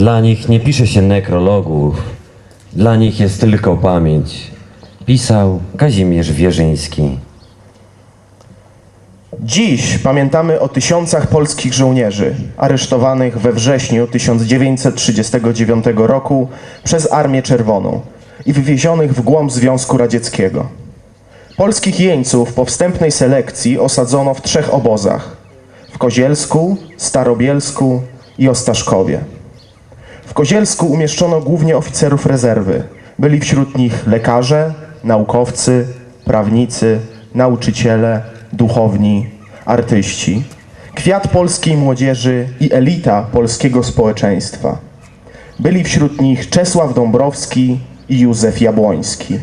Dla nich nie pisze się nekrologów, dla nich jest tylko pamięć. Pisał Kazimierz Wierzyński. Dziś pamiętamy o tysiącach polskich żołnierzy aresztowanych we wrześniu 1939 roku przez Armię Czerwoną i wywiezionych w głąb Związku Radzieckiego. Polskich jeńców po wstępnej selekcji osadzono w trzech obozach: w Kozielsku, Starobielsku i Ostaszkowie. W Kozielsku umieszczono głównie oficerów rezerwy. Byli wśród nich lekarze, naukowcy, prawnicy, nauczyciele, duchowni, artyści, kwiat polskiej młodzieży i elita polskiego społeczeństwa. Byli wśród nich Czesław Dąbrowski i Józef Jabłoński.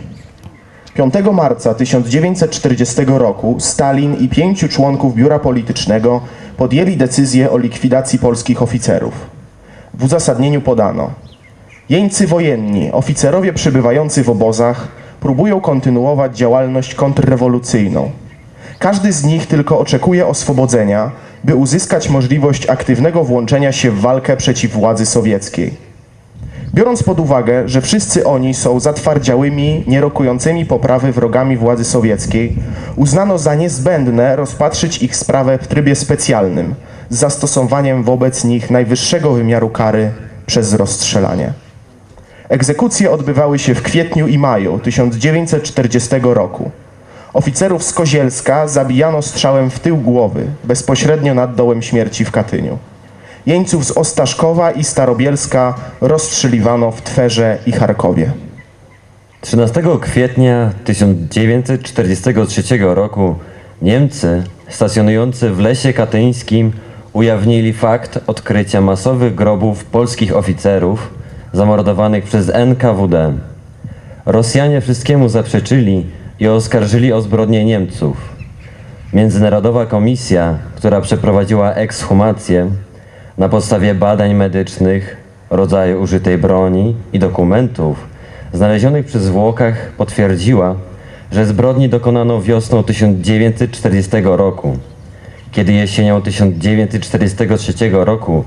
5 marca 1940 roku Stalin i pięciu członków biura politycznego podjęli decyzję o likwidacji polskich oficerów. W uzasadnieniu podano: Jeńcy wojenni, oficerowie przebywający w obozach, próbują kontynuować działalność kontrrewolucyjną. Każdy z nich tylko oczekuje oswobodzenia, by uzyskać możliwość aktywnego włączenia się w walkę przeciw władzy sowieckiej. Biorąc pod uwagę, że wszyscy oni są zatwardziałymi, nierokującymi poprawy wrogami władzy sowieckiej, uznano za niezbędne rozpatrzyć ich sprawę w trybie specjalnym z zastosowaniem wobec nich najwyższego wymiaru kary przez rozstrzelanie. Egzekucje odbywały się w kwietniu i maju 1940 roku. Oficerów z Kozielska zabijano strzałem w tył głowy, bezpośrednio nad dołem śmierci w Katyniu. Jeńców z Ostaszkowa i Starobielska rozstrzeliwano w Twerze i Charkowie. 13 kwietnia 1943 roku Niemcy stacjonujący w lesie katyńskim ujawnili fakt odkrycia masowych grobów polskich oficerów zamordowanych przez NKWD. Rosjanie wszystkiemu zaprzeczyli i oskarżyli o zbrodnie Niemców. Międzynarodowa komisja, która przeprowadziła ekshumację na podstawie badań medycznych, rodzaju użytej broni i dokumentów znalezionych przy zwłokach potwierdziła, że zbrodni dokonano wiosną 1940 roku. Kiedy jesienią 1943 roku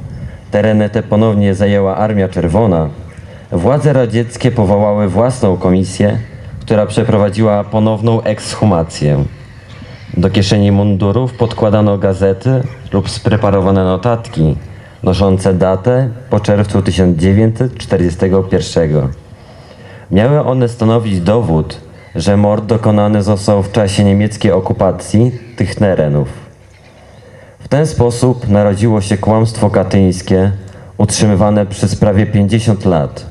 tereny te ponownie zajęła Armia Czerwona, władze radzieckie powołały własną komisję, która przeprowadziła ponowną ekshumację. Do kieszeni mundurów podkładano gazety lub spreparowane notatki noszące datę po czerwcu 1941. Miały one stanowić dowód, że mord dokonany został w czasie niemieckiej okupacji tych terenów. Ten sposób narodziło się kłamstwo katyńskie utrzymywane przez prawie 50 lat.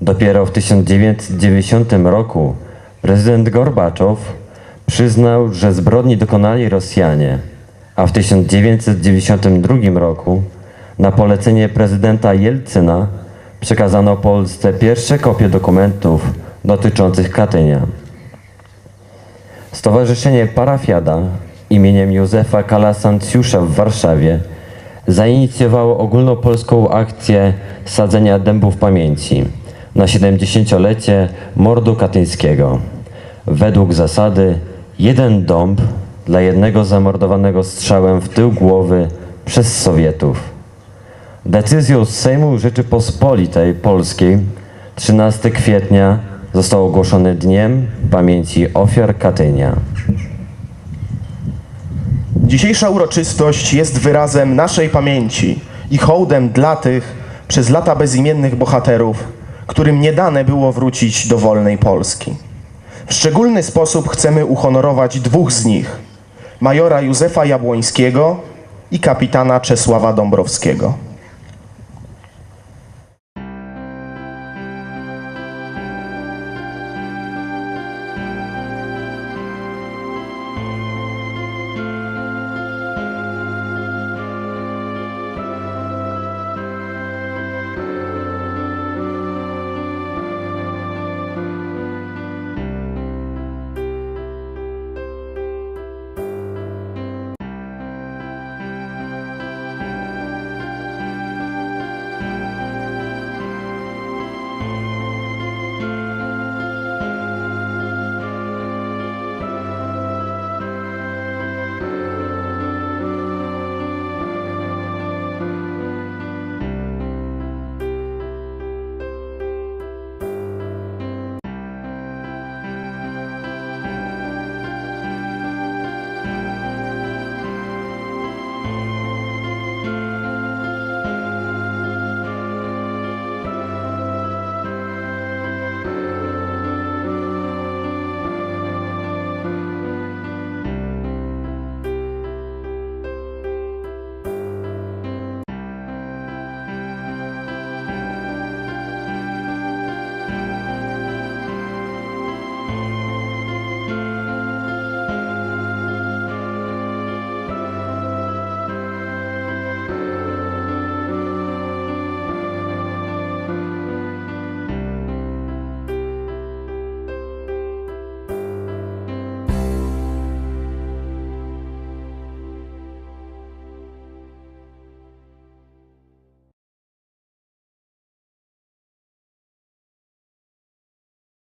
Dopiero w 1990 roku prezydent Gorbaczow przyznał, że zbrodni dokonali Rosjanie, a w 1992 roku na polecenie prezydenta Jelcyna przekazano Polsce pierwsze kopie dokumentów dotyczących Katynia. Stowarzyszenie Parafiada imieniem Józefa Kalasancjusza w Warszawie zainicjowało ogólnopolską akcję sadzenia dębów pamięci na 70-lecie mordu katyńskiego. Według zasady jeden dąb dla jednego zamordowanego strzałem w tył głowy przez Sowietów. Decyzją Sejmu Rzeczypospolitej Polskiej 13 kwietnia został ogłoszony Dniem Pamięci Ofiar Katynia. Dzisiejsza uroczystość jest wyrazem naszej pamięci i hołdem dla tych przez lata bezimiennych bohaterów, którym nie dane było wrócić do wolnej Polski. W szczególny sposób chcemy uhonorować dwóch z nich: majora Józefa Jabłońskiego i kapitana Czesława Dąbrowskiego.